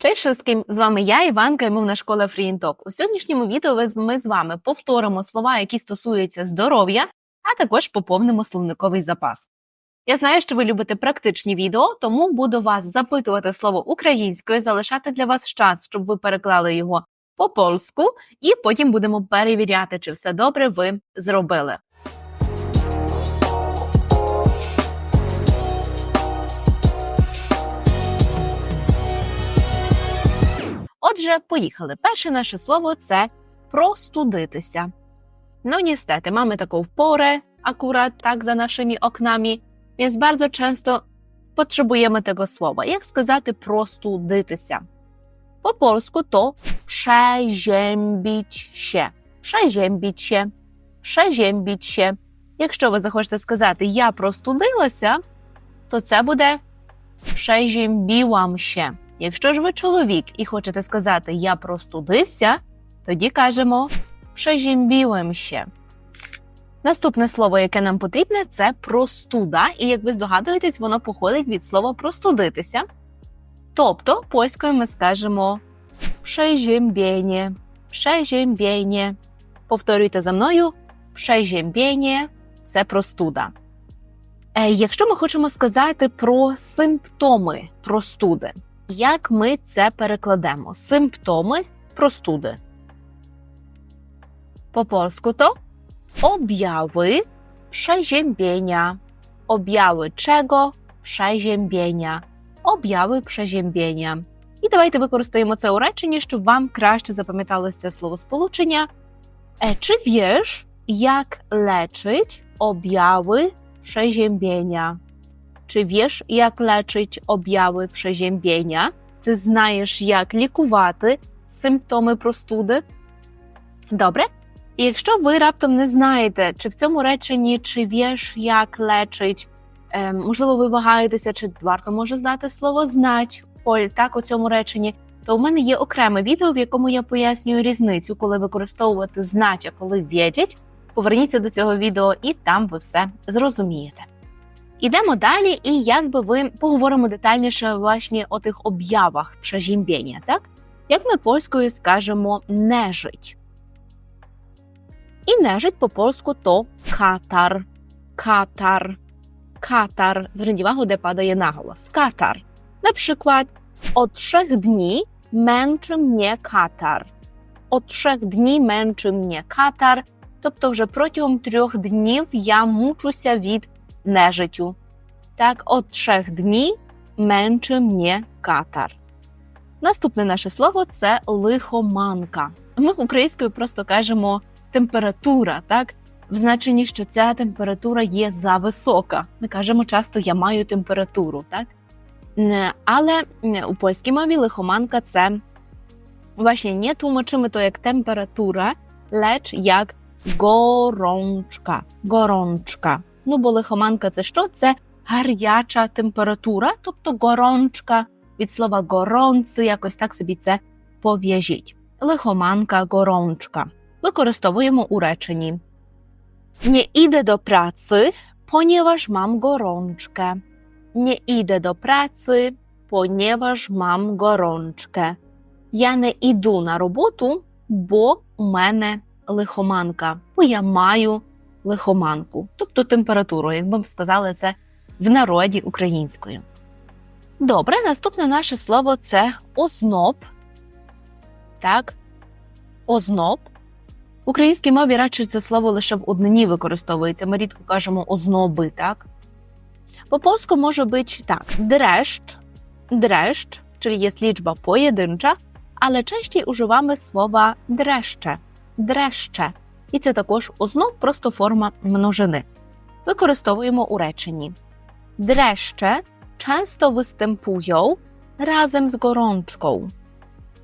Cześć wszystkim! З вами я, Іванка, і мовна школа FreeInTalk. У сьогоднішньому відео ми з вами повторимо слова, які стосуються здоров'я, а також поповнимо словниковий запас. Я знаю, що ви любите практичні відео, тому буду вас запитувати слово українською, залишати для вас час, щоб ви переклали його по польську, і потім будемо перевіряти, чи все добре ви зробили. Отже, поїхали. Перше наше слово це простудитися. Mamy taką porę akurat tak za naszymi oknami, więc bardzo często potrzebujemy tego słowa. Jak сказати простудитися? Przeziębić się. Przeziębić się. Якщо ви захочете сказати я простудилася, то це буде się. Якщо ж ви чоловік і хочете сказати я простудився, тоді кажемо przeziębiłem się. Наступне слово, яке нам потрібне, це простуда, і як ви здогадуєтесь, воно походить від слова простудитися. Тобто польською ми скажемо przeziębienie, przeziębienie. Повторюйте за мною przeziębienie – це простуда. Е, Якщо ми хочемо сказати про симптоми простуди, як ми це перекладемо? Симптоми простуди. Po polsku to objawy przeziębienia. Objawy czego? Przeziębienia. Objawy przeziębienia. І давайте використаємо це у реченні, щоб вам краще запам'яталося це словосполучення. Е, Чи wiesz, як лечить objawy przeziębienia? Czy wiesz, як лечить обяви przeziębienia? Ти знаєш, як лікувати симптоми простуди? Добре? І якщо ви раптом не знаєте, чи в цьому реченні чи вєш, як лечить, е, можливо, ви вагаєтеся, чи варто може знати слово знать так у цьому реченні, то у мене є окреме відео, в якому я пояснюю різницю, коли використовувати знать, а коли в'єдять. Поверніться до цього відео, і там ви все зрозумієте. Ідемо далі, і якби ви поговоримо детальніше власне о тих об'явах прzeziębienia, так? Як ми польською скажемо нежить. І нежить по польську то катар, катар, катар. Зверніть увагу, де падає наголос. Катар. Przykład od trzech dni męczy mnie katar. Od trzech dni męczy mnie katar, тобто вже протягом трьох днів я мучуся від нежиттю. Так, от трьох днів менше мне катар. Наступне наше слово це лихоманка. Ми українською просто кажемо температура, так? В значенні, що ця температура є зависока. Ми кажемо часто я маю температуру, так? Але у польській мові лихоманка це właśnie nie tłumaczymy to jak temperatura, lecz jak gorączka. Gorączka. Ну, бо лихоманка це що? Це гаряча температура, тобто горączka. Від слова горący, якось так собі це пов'яжіть. Лихоманка, горączka. Використовуємо у реченні. Nie idę do pracy, ponieważ mam gorączkę. Nie idę do pracy, ponieważ mam gorączkę. Я не іду на роботу, бо у мене лихоманка, бо я маю лихоманку, тобто температуру, як би сказали це в народі українською. Добре, наступне наше слово це озноб. Так, озноб. В українській мові радше це слово лише в однині використовується. Ми рідко кажемо озноби, так? Po polsku może być tak, dreszcz, dreszcz, czyli jest liczba pojedyncza, ale częściej używamy słowa dreszcze, dreszcze. І це також озноб, просто форма множини. Використовуємо у реченні. Dreszcze często występują razem z gorączką.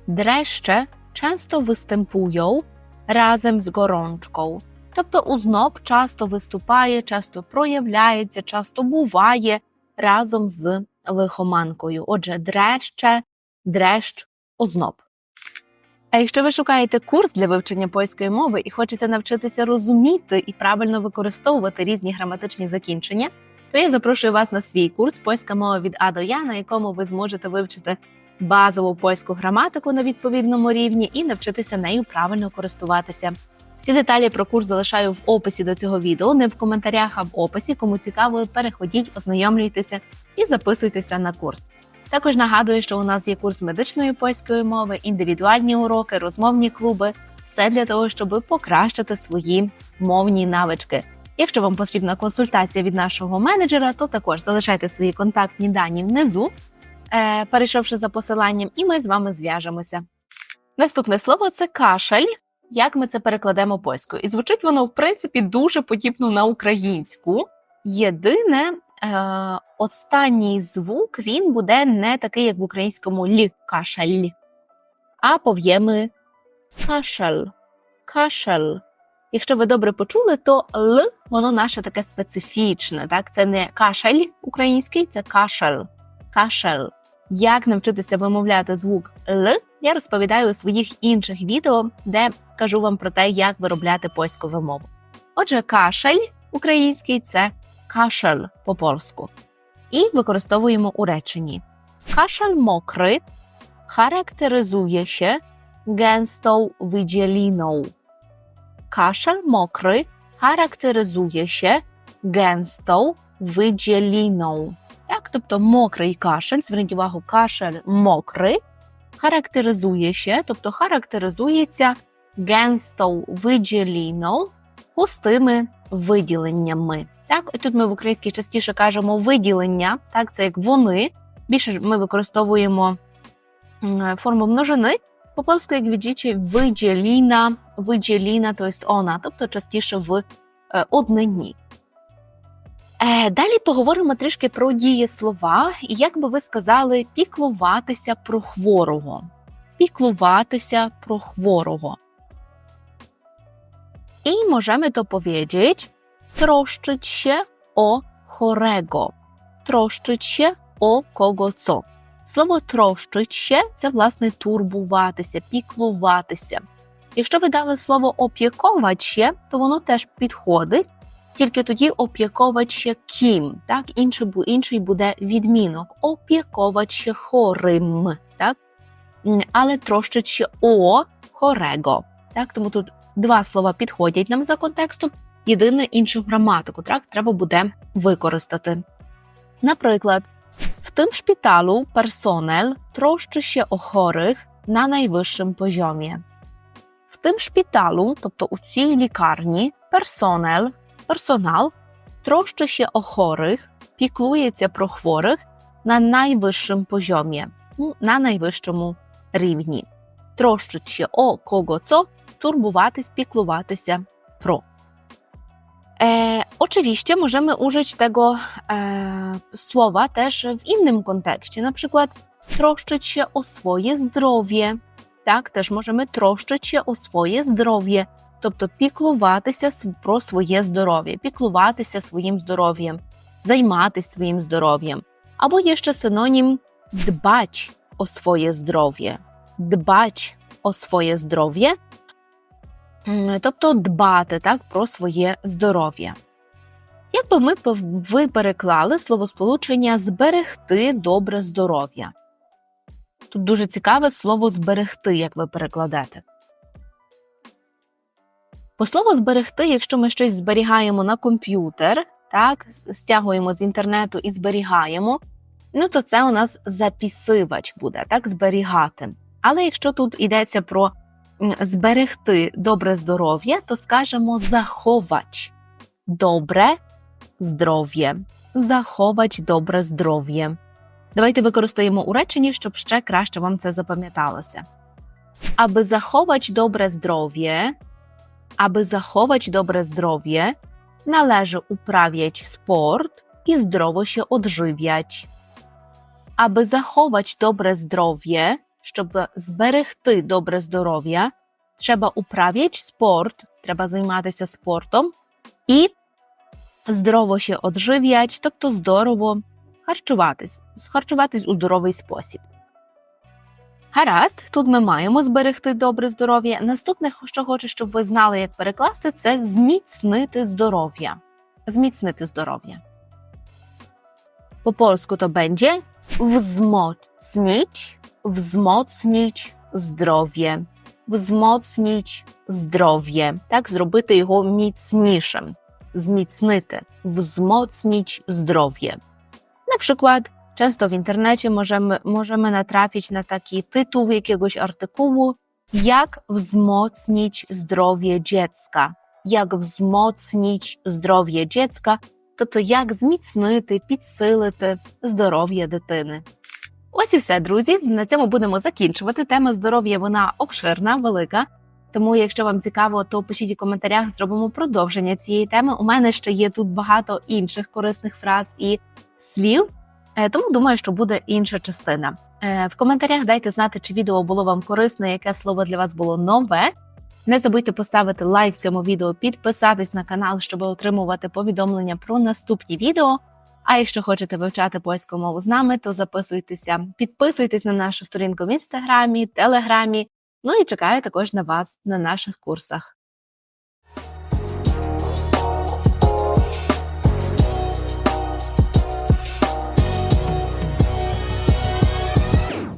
Dreszcze często występują razem з горączką. Тобто узноб часто виступає, часто проявляється, часто буває разом з лихоманкою. Отже, дреще, дрещ, озноб. А якщо ви шукаєте курс для вивчення польської мови і хочете навчитися розуміти і правильно використовувати різні граматичні закінчення, то я запрошую вас на свій курс Польська мова від А до Я, на якому ви зможете вивчити базову польську граматику на відповідному рівні і навчитися нею правильно користуватися. Всі деталі про курс залишаю в описі до цього відео, не в коментарях, а в описі. Кому цікаво, переходіть, ознайомлюйтеся і записуйтеся на курс. Також нагадую, що у нас є курс медичної польської мови, індивідуальні уроки, розмовні клуби все для того, щоб покращити свої мовні навички. Якщо вам потрібна консультація від нашого менеджера, то також залишайте свої контактні дані внизу, е, перейшовши за посиланням, і ми з вами зв'яжемося. Наступне слово це кашель. Як ми це перекладемо польською? І звучить воно, в принципі, дуже подібно на українську. Єдине, останній звук він буде не такий, як в українському лі кашель, а пов'єми кашель. Кашель. Якщо ви добре почули, то Л воно наше таке специфічне. Так? Це не кашель український, це кашель. Кашель. Як навчитися вимовляти звук Л, я розповідаю у своїх інших відео, де кажу вам про те, як виробляти польську вимову. Отже, кашель український це кашель по польську. І використовуємо у реченні. Кашель мокрий характеризує się gęstą wydzieliną. Kaszel mokry charakteryzuje się gęstą wydzieliną. Так, тобто мокрий кашель, зверніть увагу, кашель мокрий, характеризує się, тобто характеризується генстою виділіно густими виділеннями. Так, і тут ми в українській частіше кажемо виділення, так, це як вони. Більше ми використовуємо форму множини. По польську, як widzicie, виділіна, виділіна, то есть тобто частіше в е, однині. Е, далі поговоримо трішки про дієслова, і як би ви сказали, піклуватися про хворого. Піклуватися про хворого. Możemy to powiedzieć troszczyć się o chorego. Troszczyć się o kogo co. Слово трощить się це власне турбуватися, піклуватися. Якщо ви дали слово опікувати то воно теж підходить, тільки тоді опікувати ще ким, так інший, інший буде відмінок. Опікувати ще хорим, так? Але трощить ще о хорего. Так, тому тут два слова підходять нам за контекстом. Єдине іншу граматику, так треба буде використати. Наприклад, tym szpitalu personel troszczy się o chorych na najwyższym poziomie. W tym szpitalu, тобто у цій лікарні, personel, персонал się o chorych, піклується про хворих на найвищому poziomie, ну, на найвищому рівні. Się o kogo co, турбуватись, піклуватися про. E, oczywiście możemy użyć tego e, słowa też w innym kontekście, na przykład troszczyć się o swoje zdrowie. Так, теж можемо troszczyć się o своє здоров'я, тобто піклуватися с- про своє здоров'я, піклуватися своїм здоров'ям, займатися своїм здоров'ям. Або є ще синонім дбать о своє здоров'я. Дбать о своє здоров'я М, тобто дбати так про своє здоров'я. Як би ми ви переклали словосполучення зберегти добре здоров'я? Тут дуже цікаве слово зберегти, як ви перекладете. По слову зберегти, якщо ми щось зберігаємо на комп'ютер, так, стягуємо з інтернету і зберігаємо, ну то це у нас запісивач буде, так, зберігати. Але якщо тут йдеться про зберегти добре здоров'я, то скажемо заховать добре здоров'я. Заховать добре здоров'я. Давайте використаємо у реченні, щоб ще краще вам це запам'яталося. Аби заховать добре zdrowie, aby zachować dobre zdrowie, należy uprawiać sport i zdrowo się odżywiać. Aby zachować dobre zdrowie, щоб зберегти добре здоров'я, треба управляти спорт, треба займатися спортом і здорово ще оджив'ять, тобто здорово харчуватись, харчуватись у здоровий спосіб. Гаразд, тут ми маємо зберегти добре здоров'я. Наступне, що хочу, щоб ви знали, як перекласти, це зміцнити здоров'я. Зміцнити здоров'я. По польську то będzie wzmocnić wzmocnić zdrowie. Wzmocnić zdrowie. Так, зробити його міцнішим. Зміцнити. Wzmocnić zdrowie. Na przykład, często w internecie możemy, możemy natrafić na taki tytuł jakiegoś artykułu, jak wzmocnić zdrowie dziecka. Як wzmocnić zdrowie dziecka, тобто як зміцнити, підсилити здоров'я дитини. Ось і все, друзі. На цьому будемо закінчувати. Тема здоров'я вона обширна, велика. Тому, якщо вам цікаво, то пишіть у коментарях, зробимо продовження цієї теми. У мене ще є тут багато інших корисних фраз і слів, е, тому думаю, що буде інша частина. Е, В коментарях дайте знати, чи відео було вам корисне, яке слово для вас було нове. Не забудьте поставити лайк цьому відео, підписатись на канал, щоб отримувати повідомлення про наступні відео. А якщо хочете вивчати польську мову з нами, то записуйтеся, підписуйтесь на нашу сторінку в інстаграмі, телеграмі. Ну і чекаю також на вас на наших курсах.